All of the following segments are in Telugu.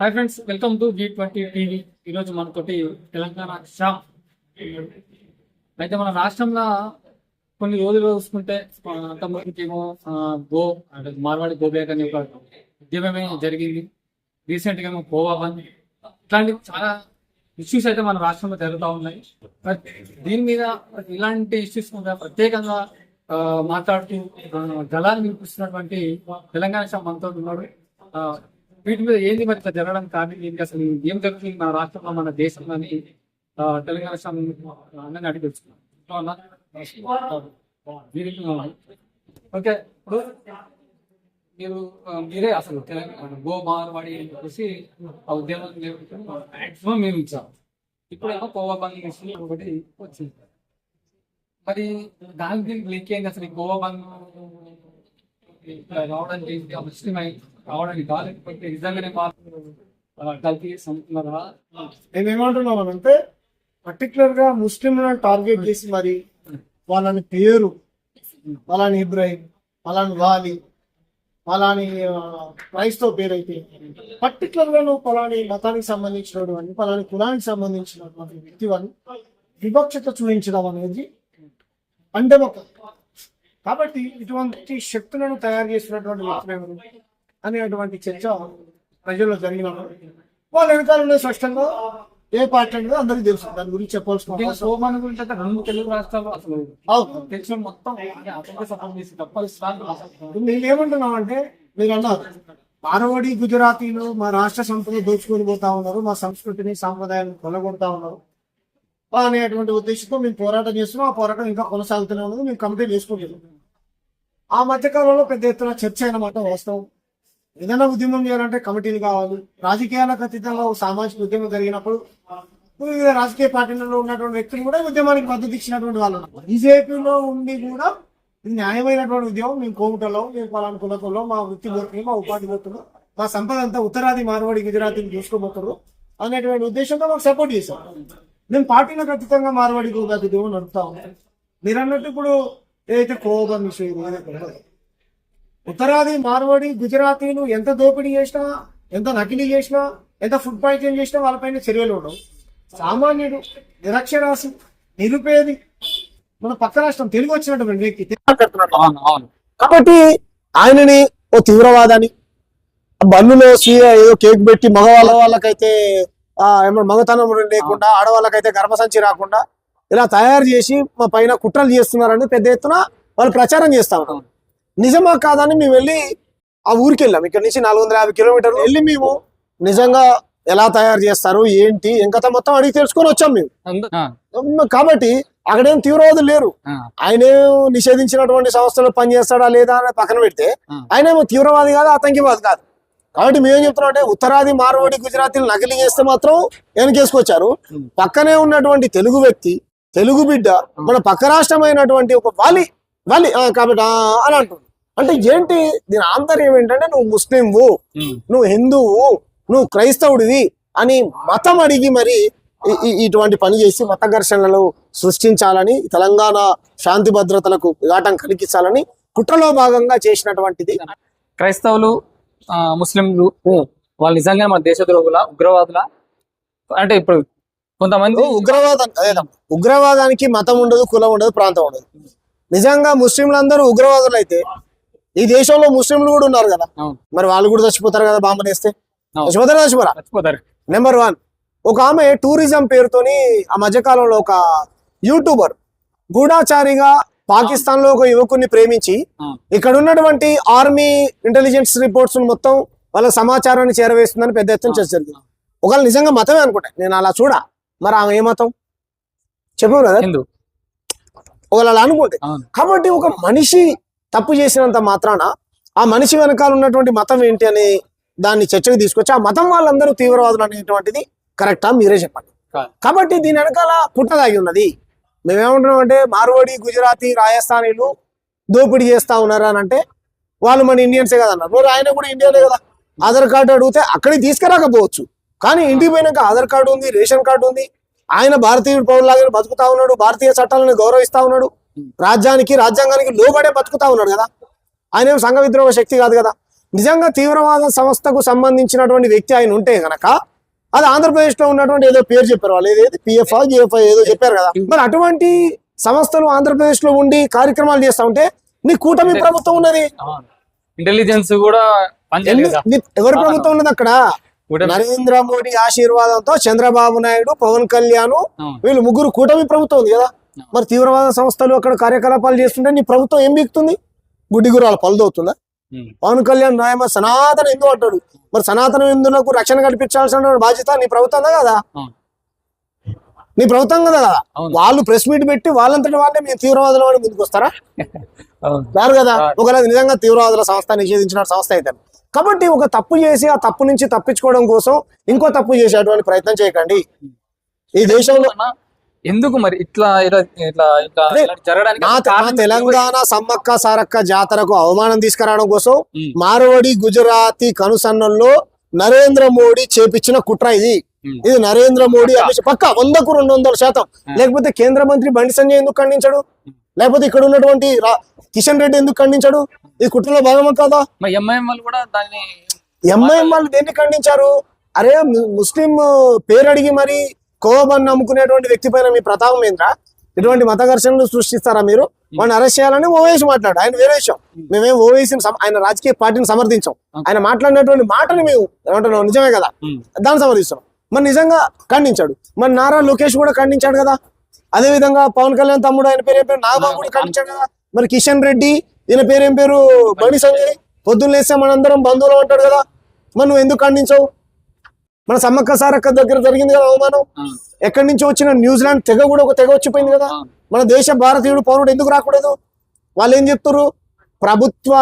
Hi friends welcome to Zee twenty TV ఈరోజు మనతోటి తెలంగాణ శ్యామ్ అయితే మన రాష్ట్రంలో కొన్ని రోజులు చూసుకుంటే ఆ, గో అంటే మార్వాడి గోబ్యాక్ అనే ఒక ఉద్యమమే జరిగింది. రీసెంట్గా ఏమో గోవా ఇట్లాంటి చాలా ఇష్యూస్ అయితే మన రాష్ట్రంలో జరుగుతూ ఉన్నాయి. దీని మీద ఇలాంటి ఇష్యూస్ మీద ప్రత్యేకంగా మాట్లాడుతూ జలాన్ని వినిపిస్తున్నటువంటి తెలంగాణ షామ్ మనతో ఉన్నాడు వీటి మీద ఏంది మరి ఇట్లా జరగడం కానీ దీనికి అసలు ఏం జరుగుతుంది మన రాష్ట్రంలో మన దేశంలో అని తెలంగాణ శ్యామ్ అన్నని అడిగి ఓకే ఇప్పుడు మీరు మీరే అసలు తెలంగాణ గో మార్వాడి అని చెప్పేసి ఆ ఉద్యమం మాక్సిమం మేము ఇచ్చాం. ఇప్పుడేమో గోవా బంద్ ఒకటి వచ్చింది. మరి దానికి లింక్ ఏంటి అసలు గోవా బంద్ ఇట్లా రావడానికి ఏంటి? ఆ ముస్లిం అయి రావడానికి కాలేకపోతే నిజంగానే కలిపి సంతున్నారా నేను ఏమంటున్నానంటే పర్టికులర్గా ముస్లింలను టార్గెట్ చేసి మరి వాళ్ళని పేరు పలాని ఇబ్రాహిం పలాని వాలి పలాని క్రైస్తవ పేరు అయితే పర్టికులర్గా నువ్వు పలాని మతానికి సంబంధించినటువంటి పలాని కులానికి సంబంధించినటువంటి వ్యక్తి వాళ్ళు వివక్షత చూపించడం అనేది అంటే ఒక కాబట్టి ఇటువంటి శక్తులను తయారు చేసినటువంటి వ్యక్తులు ఎవరు? అనేటువంటి చర్చ ప్రజల్లో జరిగినప్పుడు వాళ్ళ. వెనకాల ఉన్న స్పష్టంగా ఏ పార్టీ అనేది అందరికీ తెలుసు. దాని గురించి చెప్పాల్సిన సోమాన్ గురించి అయితే రెండు తెలుగు రాష్ట్రాలు అసలు అవును. తెలిసిన మొత్తం. నేను ఏమంటున్నామంటే మీరు అన్నారు మారవాడి గుజరాతీలు మా రాష్ట్ర సంపద దోచుకొని పోతా ఉన్నారు మా సంస్కృతిని సాంప్రదాయాన్ని కొనగొడతా ఉన్నారు. అనేటువంటి ఉద్దేశంతో మేము పోరాటం చేస్తున్నాం. ఆ పోరాటం ఇంకా కొనసాగుతూనే ఉన్నది. మేము కంప్లీట్ చేసుకుంటున్నాం ఆ మధ్యకాలంలో పెద్ద ఎత్తున చర్చ అయినమాట వాస్తవం. ఏదైనా ఉద్యమం చేయాలంటే కమిటీలు కావాలి. రాజకీయాలకు అతీతంగా ఒక సామాజిక ఉద్యమం జరిగినప్పుడు వివిధ రాజకీయ పార్టీలలో ఉన్నటువంటి వ్యక్తులు కూడా ఉద్యమానికి మద్దతు ఇచ్చినటువంటి వాళ్ళు బీజేపీలో ఉండి కూడా ఇది న్యాయమైనటువంటి ఉద్యమం. మేము కోమటలో మేము పలానా కులకంలో మా వృత్తి పోతున్నాం మా ఉపాధి పోతున్నాం మా సంపద అంతా ఉత్తరాది మార్వాడి గుజరాతీని చూసుకోబోతున్నారు అనేటువంటి ఉద్దేశంతో మాకు సపోర్ట్ చేశారు. మేము పార్టీలో ఖచ్చితంగా మార్వాడి గుజరాతీ ఉద్యమం నడుపుతా ఉన్నాను మీరు అన్నట్టు ఇప్పుడు ఏదైతే కోపం ఉత్తరాది మార్వాడి గుజరాతీలు ఎంత దోపిడీ చేసినా ఎంత నకిలీ చేసినా ఎంత ఫుడ్ పాయిజన్ చేసినా వాళ్ళపైన చర్యలు ఉండవు. సామాన్యుడు నిరక్షరాశి నిరుపేది మన పక్క రాష్ట్రం తెలుగు వచ్చినటువంటి వ్యక్తి. కాబట్టి ఆయనని ఓ తీవ్రవాదాన్ని బన్నులో సీఏ ఏదో కేక్ పెట్టి మగవాళ్ళ వాళ్ళకైతే మగతనం లేకుండా ఆడవాళ్ళకైతే గర్భసంచి రాకుండా ఇలా తయారు చేసి మా పైన కుట్రలు చేస్తున్నారని పెద్ద ఎత్తున వాళ్ళు ప్రచారం చేస్తా ఉన్నారు. నిజమా కాదని మేము వెళ్ళి ఆ ఊరికి వెళ్ళాం. ఇక్కడ నుంచి నాలుగు వందల యాభై కిలోమీటర్లు వెళ్ళి మేము నిజంగా ఎలా తయారు చేస్తారు ఏంటి ఇంకా మొత్తం అడిగి తెలుసుకొని వచ్చాం మేము. కాబట్టి అక్కడేం తీవ్రవాదులు లేరు. ఆయన నిషేధించినటువంటి సంస్థలు పనిచేస్తాడా లేదా అని పక్కన పెడితే ఆ. ఆయన ఏమో తీవ్రవాది కాదు ఆతంకివాది కాదు. కాబట్టి మేమేం చెప్తున్నాం అంటే ఉత్తరాది మార్వాడి గుజరాతీలు నకిలీ చేస్తే మాత్రం వెనకేసుకొచ్చారు. పక్కనే ఉన్నటువంటి తెలుగు వ్యక్తి తెలుగు బిడ్డ మన పక్క రాష్ట్రమైనటువంటి ఒక వాలి వాలి కాబట్టి అని అంటుంది. అంటే ఏంటి దీని ఆంతర్యం ఏంటంటే నువ్వు ముస్లింవు నువ్వు హిందువు నువ్వు క్రైస్తవుడివి అని మతం అడిగి మరి ఇటువంటి పని చేసి మత ఘర్షణలు సృష్టించాలని తెలంగాణ శాంతి భద్రతలకు విఘాటం కలిగించాలని కుట్రలో భాగంగా చేసినటువంటిది. క్రైస్తవులు ముస్లింలు వాళ్ళు నిజంగా మన దేశద్రోహుల ఉగ్రవాదుల? అంటే ఇప్పుడు కొంతమంది ఉగ్రవాదం ఉగ్రవాదానికి మతం ఉండదు కులం ఉండదు ప్రాంతం ఉండదు. నిజంగా ముస్లింలందరూ ఉగ్రవాదులు అయితే ఈ దేశంలో ముస్లింలు కూడా ఉన్నారు కదా. మరి వాళ్ళు కూడా చచ్చిపోతారు కదా బాంబనేస్తే అవును. చచ్చిపోతారా చచ్చిపోరా? చచ్చిపోతారు. నెంబర్ వన్ ఒక ఆమె టూరిజం పేరుతోని ఆ మధ్యకాలంలో ఒక యూట్యూబర్ గూఢాచారిగా పాకిస్తాన్లో ఒక యువకుడిని ప్రేమించి ఇక్కడ ఉన్నటువంటి ఆర్మీ ఇంటెలిజెన్స్ రిపోర్ట్స్ మొత్తం వాళ్ళ సమాచారాన్ని చేరవేస్తుందని పెద్ద ఎత్తున చర్చ జరిగింది. ఒకవేళ నిజంగా మతమే అనుకుంటా. నేను అలా చూడా. మరి ఆమె ఏ మతం? చెప్పు కదా ఒకవేళ అలా అనుకుంటే. కాబట్టి ఒక మనిషి తప్పు చేసినంత మాత్రాన ఆ మనిషి వెనకాల ఉన్నటువంటి మతం ఏంటి అని దాన్ని చర్చకు తీసుకొచ్చి ఆ మతం వాళ్ళందరూ తీవ్రవాదులు అనేటువంటిది కరెక్టా మీరే చెప్పండి. కాబట్టి దీని వెనకాల కుట్ర దాగి ఉన్నది. మేమేమంటున్నాం అంటే మార్వాడి గుజరాతీ రాజస్థానీలు దోపిడీ చేస్తా ఉన్నారు అని అంటే వాళ్ళు మన ఇండియన్సే కదా అన్నారు మరి ఆయన కూడా ఇండియనే కదా. ఆధార్ కార్డు అడిగితే అక్కడికి తీసుకురాకపోవచ్చు. కానీ ఇంటికి పోయినాక ఆధార్ కార్డు ఉంది రేషన్ కార్డు ఉంది. ఆయన భారతీయ పౌరులాగానే బతుకుతా ఉన్నాడు భారతీయ చట్టాలను గౌరవిస్తా ఉన్నాడు. రాజ్యానికి రాజ్యాంగానికి లోబడే బతుకుతా ఉన్నాడు కదా. ఆయన ఏం సంఘ విద్రోహ శక్తి కాదు కదా. నిజంగా తీవ్రవాద సంస్థకు సంబంధించినటువంటి వ్యక్తి ఆయన ఉంటే గనక అది ఆంధ్రప్రదేశ్లో ఉన్నటువంటి ఏదో పేరు చెప్పారు వాళ్ళు. ఏదైతే పిఎఫ్ జిఎఫ్ ఏదో చెప్పారు కదా. మరి అటువంటి సంస్థలు ఆంధ్రప్రదేశ్లో ఉండి కార్యక్రమాలు చేస్తా ఉంటే నీ కూటమి ప్రభుత్వం ఉన్నది. ఇంటెలిజెన్స్ కూడా ఎవరి ప్రభుత్వం ఉన్నది అక్కడ? కూడా నరేంద్ర మోడీ ఆశీర్వాదంతో చంద్రబాబు నాయుడు పవన్ కళ్యాణ్. వీళ్ళు ముగ్గురు కూటమి ప్రభుత్వం ఉంది కదా. మరి తీవ్రవాద సంస్థలు అక్కడ కార్యకలాపాలు చేస్తుంటే నీ ప్రభుత్వం ఏం బీక్తుంది? గుడ్డి గురాలు పలదవుతుందా. పవన్ కళ్యాణ్ న్యాయమ సనాతన హిందూ అంటాడు మరి సనాతన హిందువులకు రక్షణ కల్పించాల్సిన బాధ్యత నీ ప్రభుత్వం కదా. నీ ప్రభుత్వం కదా. వాళ్ళు ప్రెస్ మీట్ పెట్టి వాళ్ళంతటి వాళ్ళే మేము తీవ్రవాదుల వాడి ముందుకు వస్తారా. రారు కదా. ఒకవేళ నిజంగా తీవ్రవాదుల సంస్థ నిషేధించిన సంస్థ అయితే కాబట్టి ఒక తప్పు చేసి ఆ తప్పు నుంచి తప్పించుకోవడం కోసం ఇంకో తప్పు చేసేటువంటి ప్రయత్నం చేయకండి ఈ దేశంలో ఎందుకు మరి ఇట్లా ఇట్లా ఇట్లా జరగడానికి తెలంగాణ సమ్మక్క సారక్క జాతరకు అవమానం తీసుకురావడం కోసం. మార్వడి గుజరాతీ కనుసన్నల్లో నరేంద్ర మోడీ చేపించిన కుట్ర ఇది. ఇది నరేంద్ర మోడీ పక్క. వందకు రెండు వందల శాతం. లేకపోతే కేంద్ర మంత్రి బండి సంజయ్ ఎందుకు ఖండించాడు? లేకపోతే ఇక్కడ ఉన్నటువంటి కిషన్ రెడ్డి ఎందుకు ఖండించాడు? ఈ కుట్రలో భాగమా కాదా? ఎంఐఎం వాళ్ళు కూడా దాన్ని ఎంఐఎం వాళ్ళు దేన్ని ఖండించారు? అరే ముస్లిం పేరు అడిగి మరి కోవబన్ నమ్ముకునేటువంటి వ్యక్తి పైన మీ ప్రతాపం ఏంద్రా? ఇటువంటి మత ఘర్షణలు సృష్టిస్తారా మీరు? వాడిని అరెస్ట్ చేయాలని ఓవైసీ మాట్లాడు. ఆయన వేరే విషయం. మేమేం ఓవైసీని ఆయన రాజకీయ పార్టీని సమర్థించాం. ఆయన మాట్లాడినటువంటి మాటని మేము ఏమంటున్నాం? నిజమే కదా. దాన్ని సమర్థిస్తున్నాం. మరి నిజంగా ఖండించాడు. మరి నారా లోకేష్ కూడా ఖండించాడు కదా? అదే విధంగా పవన్ కళ్యాణ్ తమ్ముడు ఆయన పేరు ఏం పేరు? నాగబాబు కూడా ఖండించాడు కదా? మరి కిషన్ రెడ్డి ఈయన పేరు ఏం పేరు? బండి సంజయ్. పొద్దున్న లేస్తే మనందరం బంధువులు అంటాడు కదా? మరి నువ్వు ఎందుకు ఖండించవు? మన సమ్మక్క సారక్క దగ్గర జరిగింది కదా అవమానం? ఎక్కడి నుంచో వచ్చిన న్యూజిలాండ్ తెగ కూడా ఒక తెగ వచ్చిపోయింది కదా? మన దేశ భారతీయుడు పౌరుడు ఎందుకు రాకూడదు? వాళ్ళు ఏం చెప్తారు ప్రభుత్వ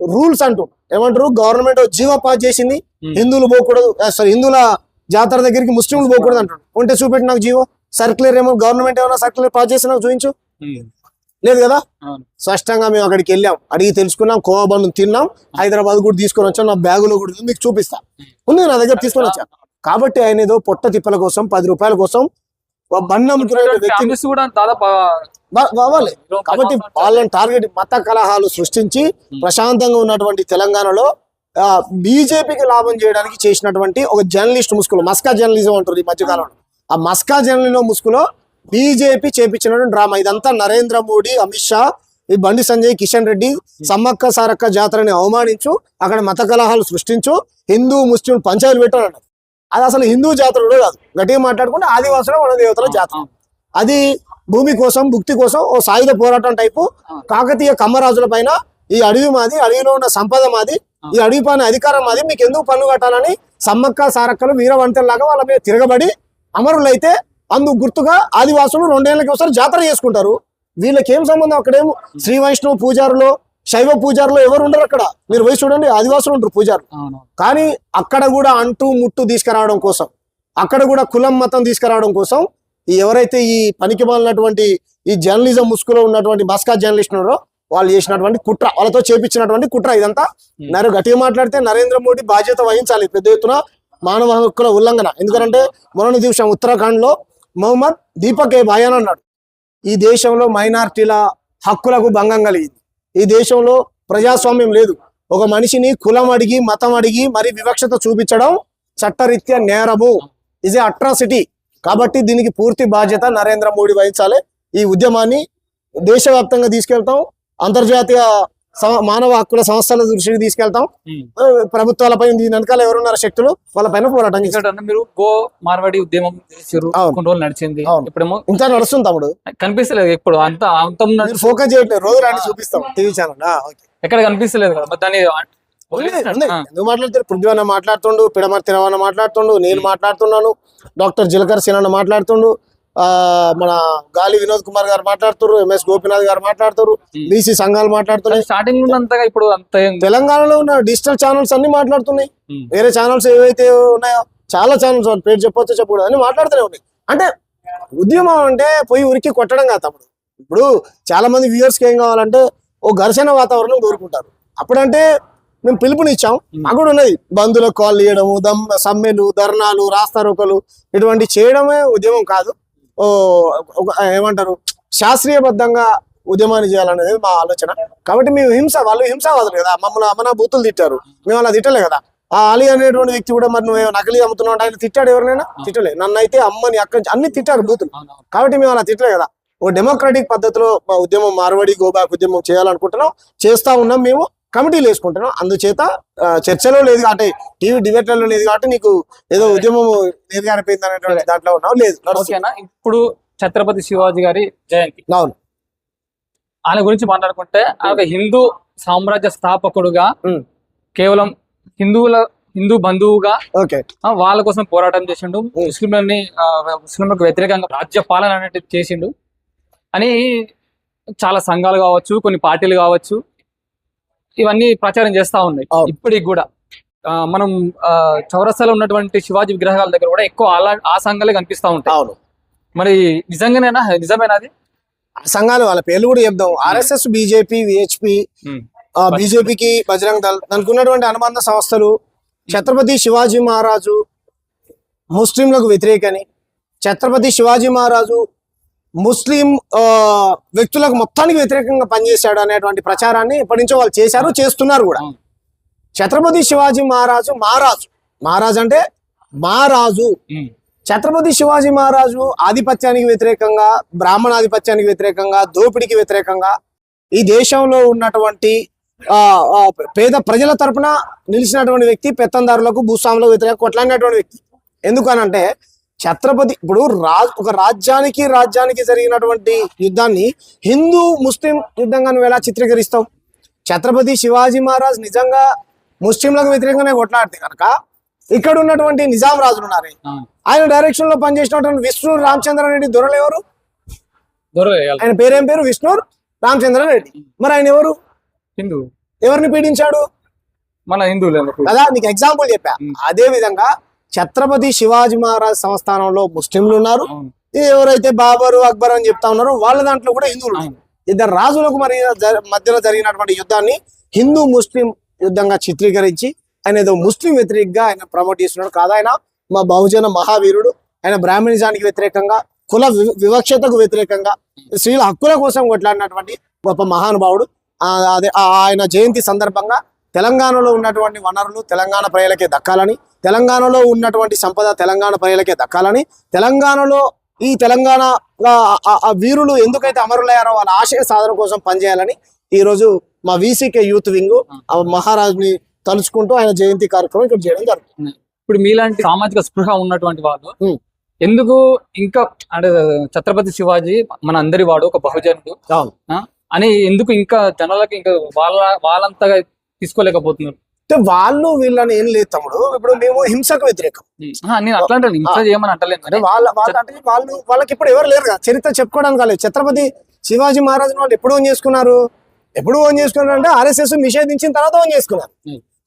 రూల్స్ అంటూ. ఏమంటారు? గవర్నమెంట్ జీవో పాస్ చేసింది. హిందువులు పోకూడదు. సారీ హిందువుల జాతర దగ్గరికి ముస్లింలు పోకూడదు అంటారు. ఉంటే చూపెట్టి నాకు జీవో. సర్క్యులర్ ఏమో గవర్నమెంట్ ఏమైనా సర్క్యులర్ పాస్ చేసి నాకు చూపించు. లేదు కదా. స్పష్టంగా మేము అక్కడికి వెళ్ళాం. అడిగి తెలుసుకున్నాం కోవబండు తిన్నాం హైదరాబాద్ కూడా తీసుకొని వచ్చాం నా బ్యాగులో కూడా మీకు చూపిస్తా. ఉంది నా దగ్గర తీసుకొని వచ్చా. కాబట్టి ఆయన ఏదో పొట్ట తిప్పల కోసం పది రూపాయల కోసం బండి కావాలి కాబట్టి వాళ్ళని టార్గెట్ మత కలహాలు సృష్టించి ప్రశాంతంగా ఉన్నటువంటి తెలంగాణలో బీజేపీకి లాభం చేయడానికి చేసినటువంటి ఒక జర్నలిస్ట్ ముసుగులో మస్కా జర్నలిజం అంటారు ఈ మధ్యకాలంలో. ఆ మస్కా జర్నలిజం ముసుగులో బీజేపీ చేపించినటువంటి డ్రామా. ఇదంతా నరేంద్ర మోడీ అమిత్ షా ఈ బండి సంజయ్ కిషన్ రెడ్డి సమ్మక్క సారక్క జాతరని అవమానించు అక్కడ మత కలహాలు సృష్టించు హిందూ ముస్లిం పంచాయతీలు పెట్టాడు అది అసలు హిందూ జాతర కూడా కాదు. గట్టిగా మాట్లాడుకుంటే ఆదివాసుల వన దేవతల జాతర. అది భూమి కోసం భుక్తి కోసం ఓ సాయుధ పోరాటం టైపు కాకతీయ కమ్మరాజుల పైన ఈ అడవి మాది అడవిలో ఉన్న సంపద మాది ఈ అడవి పైన అధికారం మాది మీకు ఎందుకు పన్ను కట్టాలని సమ్మక్క సారక్కలు వీరవంతల్లాగా వాళ్ళ మీద తిరగబడి అమరులైతే అందుకు గుర్తుగా ఆదివాసులు రెండేళ్ళకి ఒకసారి జాతర చేసుకుంటారు. వీళ్ళకి ఏం సంబంధం? అక్కడేమో శ్రీ వైష్ణవ పూజారులు శైవ పూజారులు ఎవరు ఉండరు అక్కడ. మీరు పోయి చూడండి ఆదివాసులు ఉంటారు పూజారులు. అవును కానీ అక్కడ కూడా అంటూ ముట్టు తీసుకురావడం కోసం అక్కడ కూడా కులం మతం తీసుకురావడం కోసం ఎవరైతే ఈ పనికి మాలినటువంటి ఈ జర్నలిజం ముసుగులో ఉన్నటువంటి మస్కా జర్నలిస్ట్ ఉన్నారో వాళ్ళు చేసినటువంటి కుట్ర వాళ్ళతో చేపించినటువంటి కుట్ర ఇదంతా. నరు గట్టిగా మాట్లాడితే నరేంద్ర మోడీ బాధ్యత వహించాలి. పెద్ద ఎత్తున మానవ హక్కుల ఉల్లంఘన. ఎందుకంటే మొన్న దివసం ఉత్తరాఖండ్లో మొహమ్మద్ దీపక్ ఏ భాయ్ అన్నాడు. ఈ దేశంలో మైనార్టీల హక్కులకు భంగం కలిగింది. ఈ దేశంలో ప్రజాస్వామ్యం లేదు. ఒక మనిషిని కులం అడిగి మతం అడిగి మరి వివక్షత చూపించడం చట్టరీత్యా నేరము. ఇది అట్రాసిటీ కాబట్టి దీనికి పూర్తి బాధ్యత నరేంద్ర మోడీ వహించాలి. ఈ ఉద్యమాన్ని దేశవ్యాప్తంగా తీసుకెళ్తాం. అంతర్జాతీయ మానవ హక్కుల సంస్థల దృష్టికి తీసుకెళ్తాం. ప్రభుత్వాలపై దీని వెనకాల ఎవరున్నారు శక్తులు వాళ్ళపైన పోరాటం చేస్తాం ఎందుకంటే మీరు గో మార్వాడి ఉద్యమం. కొన్ని రోజులు నడిచింది. ఇప్పుడేమో ఇంకా నడుస్తుంది తమ్ముడు. కనిపిస్తలేదు ఇప్పుడు అంత అంత ఫోకస్ చేయట్లేదు. రోజు రాని చూపిస్తాం. టీవీ ఛానల్ ఎక్కడ కనిపిస్తలేదు కదా. దాన్ని. ఎందుకు మాట్లాడుతారు? పృథ్వీ మాట్లాడుతుండు పిడమర్ తిరవన్న మాట్లాడుతుండు నేను మాట్లాడుతున్నాను డాక్టర్ జిలకర్ సినన్న మాట్లాడుతుండు మన గాలి వినోద్ కుమార్ గారు మాట్లాడుతున్నారు ఎంఎస్ గోపినాథ్ గారు మాట్లాడుతారు బీసీ సంఘాలు మాట్లాడుతున్నాయి. స్టార్టింగ్ ఉన్నంతగా ఇప్పుడు తెలంగాణలో ఉన్న డిజిటల్ ఛానల్స్ అన్ని మాట్లాడుతున్నాయి. వేరే ఛానల్స్ ఏవైతే ఉన్నాయో చాలా ఛానల్స్ పేరు చెప్పొచ్చో చెప్పకూడదు అన్ని మాట్లాడుతూనే ఉన్నాయి. అంటే ఉద్యమం అంటే పోయి ఉరికి కొట్టడం కాదు తమ్ముడు. ఇప్పుడు చాలా మంది వ్యూవర్స్కి ఏం కావాలంటే ఓ ఘర్షణ వాతావరణం కోరుకుంటారు. అప్పుడంటే మేము పిలుపునిచ్చాం. మాకు కూడా ఉన్నది బంధులకు కాల్ చేయడము దమ్ సమ్మెలు ధర్నాలు రాస్తారోకలు ఇటువంటి చేయడమే ఉద్యమం కాదు. ఏమంటారు? శాస్త్రీయబద్ధంగా ఉద్యమాన్ని చేయాలనేది మా ఆలోచన. కాబట్టి మేము హింస వాళ్ళు హింసావాదులు కదా. మమ్మల్ని మన బూతులు తిట్టారు. మేము అలా తిట్టలే కదా. ఆ అలీ అనేటువంటి వ్యక్తి కూడా మరి నువ్వు నకిలీ అమ్ముతున్నావు ఆయన తిట్టాడు ఎవరినైనా? తిట్టలే. నన్ను అయితే అమ్మని అక్కడి నుంచి అన్ని తిట్టారు బూతులు. కాబట్టి మేము అలా తిట్టలే కదా. ఓ డెమోక్రటిక్ పద్ధతిలో మా ఉద్యమం మార్వడి గోబాక్ ఉద్యమం చేయాలనుకుంటున్నాం. చేస్తా ఉన్నాం మేము. కమిటీలు వేసుకుంటున్నాం అందుచేత చర్చలో లేదు కాబట్టి టీవీ డిబేట్లలో లేదు కాబట్టి నీకు ఏదో ఉద్యమం నిర్గారిపోయింది అనేటువంటి దాంట్లో ఉన్నావు. లేదు ఇప్పుడు ఛత్రపతి శివాజీ గారి జయంతి. అవును. ఆయన గురించి మాట్లాడుకుంటే ఆయన హిందూ సామ్రాజ్య స్థాపకుడుగా. కేవలం హిందువుల హిందూ బంధువుగా వాళ్ళ కోసం పోరాటం చేసిండు. ముస్లింలని ముస్లింలకు వ్యతిరేకంగా రాజ్య పాలన అనేది చేసిండు. అని చాలా సంఘాలు కావచ్చు కొన్ని పార్టీలు కావచ్చు ఇవన్నీ ప్రచారం చేస్తా ఉన్నాయి. ఇప్పటికి కూడా. మనం చౌరస్తాలో ఉన్నటువంటి శివాజీ విగ్రహాల దగ్గర కూడా ఎక్కువ అలా ఆ సంఘాలే కనిపిస్తా ఉంటాయి. అవును. మరి నిజంగానేనా? నిజమేనా అది? సంఘాలు వాళ్ళ పేర్లు కూడా చెప్దాం. ఆర్ఎస్ఎస్ బీజేపీ విహెచ్పి బీజేపీకి బజరంగ్ దళ్ దానికి ఉన్నటువంటి అనుబంధ సంస్థలు ఛత్రపతి శివాజీ మహారాజు ముస్లింలకు వ్యతిరేకని ఛత్రపతి శివాజీ మహారాజు ముస్లిం ఆ, వ్యక్తులకు మొత్తానికి వ్యతిరేకంగా పనిచేశాడు అనేటువంటి ప్రచారాన్ని ఎప్పటి నుంచో వాళ్ళు చేశారు చేస్తున్నారు కూడా. ఛత్రపతి శివాజీ మహారాజు మహారాజు మహారాజు అంటే మహారాజు. ఛత్రపతి శివాజీ మహారాజు ఆధిపత్యానికి వ్యతిరేకంగా బ్రాహ్మణ ఆధిపత్యానికి వ్యతిరేకంగా దోపిడీకి వ్యతిరేకంగా ఈ దేశంలో ఉన్నటువంటి పేద ప్రజల తరపున నిలిచినటువంటి వ్యక్తి పెత్తందారులకు భూస్వాములకు వ్యతిరేకంగా కొట్లాడినటువంటి వ్యక్తి ఎందుకనంటే ఛత్రపతి ఇప్పుడు రాజ్ ఒక రాజ్యానికి రాజ్యానికి జరిగినటువంటి యుద్ధాన్ని హిందూ ముస్లిం యుద్ధంగా నువ్వు ఎలా చిత్రీకరిస్తావు? ఛత్రపతి శివాజీ మహారాజ్ నిజంగా ముస్లింలకు వ్యతిరేకంగానే కొట్లాడితే కనుక ఇక్కడ ఉన్నటువంటి నిజాం రాజులు ఉన్నారే. ఆయన డైరెక్షన్లో పనిచేసినటువంటి విష్ణు రామచంద్ర రెడ్డి దొరలు ఎవరు? ఆయన పేరేం పేరు? విష్ణు రామచంద్ర రెడ్డి. మరి ఆయన ఎవరు? హిందూ. ఎవరిని పీడించాడు? మన హిందువులు కదా నీకు ఎగ్జాంపుల్ చెప్పా. అదే విధంగా ఛత్రపతి శివాజీ మహారాజ్ సంస్థానంలో ముస్లింలు ఉన్నారు. ఎవరైతే బాబరు అక్బర్ అని చెప్తా ఉన్నారో వాళ్ళ దాంట్లో కూడా హిందువులు. ఇద్దరు రాజులకు మరి మధ్యలో జరిగినటువంటి యుద్ధాన్ని హిందూ ముస్లిం యుద్ధంగా చిత్రీకరించి ఆయన ఏదో ముస్లిం వ్యతిరేకంగా ఆయన ప్రమోట్ చేస్తున్నాడు కాదు ఆయన. మా బహుజన మహావీరుడు ఆయన బ్రాహ్మణిజానికి వ్యతిరేకంగా కుల వివక్షతకు వ్యతిరేకంగా స్త్రీల హక్కుల కోసం కొట్లాడినటువంటి గొప్ప మహానుభావుడు. ఆయన జయంతి సందర్భంగా తెలంగాణలో ఉన్నటువంటి వనరులు తెలంగాణ ప్రజలకే దక్కాలని తెలంగాణలో ఉన్నటువంటి సంపద తెలంగాణ ప్రజలకే దక్కాలని తెలంగాణలో ఈ తెలంగాణ వీరులు ఎందుకైతే అమరులయ్యారో వాళ్ళ ఆశయ సాధన కోసం పనిచేయాలని ఈ రోజు మా వీసీకే యూత్ వింగ్ ఆ. మహారాజుని తలుచుకుంటూ ఆయన జయంతి కార్యక్రమం ఇక్కడ చేయడం జరుగుతుంది. ఇప్పుడు మీలాంటి సామాజిక స్పృహ ఉన్నటువంటి వాళ్ళు. ఎందుకు ఇంకా అంటే ఛత్రపతి శివాజీ మన అందరి వాడు ఒక బహుజనుడు అని ఎందుకు ఇంకా జనాలకి ఇంకా వాళ్ళ వాళ్ళంతగా తీసుకోలేకపోతున్నారు. అంటే వాళ్ళు వీళ్ళని ఏం లేదు తమ్ముడు. ఇప్పుడు మేము హింసకు వ్యతిరేకం. నేను అట్లా అంటే హింస చేయమని అంటలేను. అంటే కానీ వాళ్ళ వాళ్ళ అంటే వాళ్ళు వాళ్ళకి ఇప్పుడు ఎవరు లేరు కదా. చరిత్ర చెప్పుకోవడానికి కాలేదు. ఛత్రపతి శివాజీ మహారాజు వాళ్ళు ఎప్పుడు ఓన్ చేసుకున్నారు? ఎప్పుడు ఓన్ చేసుకున్నారు అంటే ఆర్ఎస్ఎస్ నిషేధించిన తర్వాత ఓన్ చేసుకున్నారు.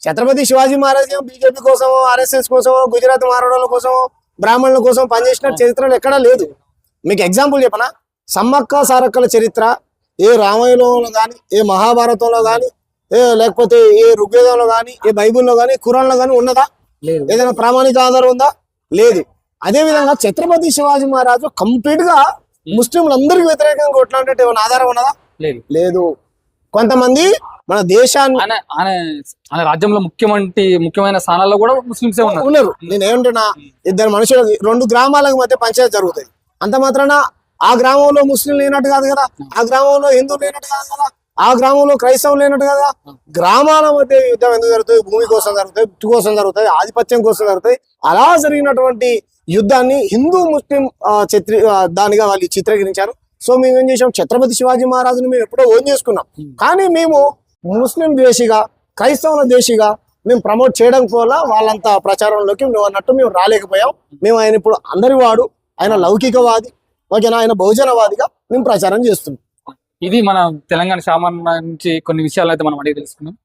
ఛత్రపతి శివాజీ మహారాజ్ బీజేపీ కోసం ఆర్ఎస్ఎస్ కోసం గుజరాత్ మారవాళ్ళ కోసం బ్రాహ్మణుల కోసం పనిచేసిన చరిత్రలు ఎక్కడా లేదు. మీకు ఎగ్జాంపుల్ చెప్పనా? సమ్మక్క సారక్కల చరిత్ర ఏ రామాయణంలో కానీ ఏ మహాభారతంలో కానీ లేకపోతే ఏ ఋగ్వేదంలో కానీ ఏ బైబిల్లో కానీ ఖురాన్లో కానీ ఉన్నదా? లేదు. ఏదైనా ప్రామాణిక ఆధారం ఉందా? లేదు. అదే విధంగా ఛత్రపతి శివాజీ మహారాజు కంప్లీట్గా ముస్లింలందరికీ వ్యతిరేకంగా కొట్లాడేట ఏమైనా ఆధారం ఉన్నదా? లేదు. లేదు. కొంతమంది మన దేశాన్ని ఆయన రాజ్యంలో ముఖ్యమంటి ముఖ్యమైన స్థానాల్లో కూడా ముస్లింసే ఉన్నారు. ఉన్నారు. నేను ఏమంటున్నా ఇద్దరు మనుషులకు రెండు గ్రామాలకు మధ్య పంచాయతీ జరుగుతుంది అంత మాత్రాన ఆ గ్రామంలో ముస్లిం లేనట్టు కాదు కదా? ఆ గ్రామంలో హిందువులు లేనట్టు కాదు కదా? ఆ గ్రామంలో క్రైస్తవులు లేనట్టు కదా? గ్రామాల మధ్య యుద్ధం ఎందుకు జరుగుతుంది? భూమి కోసం జరుగుతుంది ఉట్టు కోసం జరుగుతుంది ఆధిపత్యం కోసం జరుగుతుంది. అలా జరిగినటువంటి యుద్ధాన్ని హిందూ ముస్లిం చిత్రీ దానిగా వాళ్ళు చిత్రీకరించారు. సో మేము ఏం చేసాం ఛత్రపతి శివాజీ మహారాజుని మేము ఎప్పుడో ఓన్ చేసుకున్నాం. కానీ మేము ముస్లిం దేశిగా క్రైస్తవుల దేశిగా మేము ప్రమోట్ చేయడం వల్ల వాళ్ళంత ప్రచారంలోకి నువ్వు అన్నట్టు మేము రాలేకపోయాం. మేము ఆయన ఇప్పుడు అందరి వాడు ఆయన లౌకికవాది ఓకేనా? ఆయన బహుజనవాదిగా మేము ప్రచారం చేస్తున్నాం. ఇది మన తెలంగాణ సామాన్య నుంచి కొన్ని విషయాలు అయితే మనం అడిగి తెలుసుకున్నాం.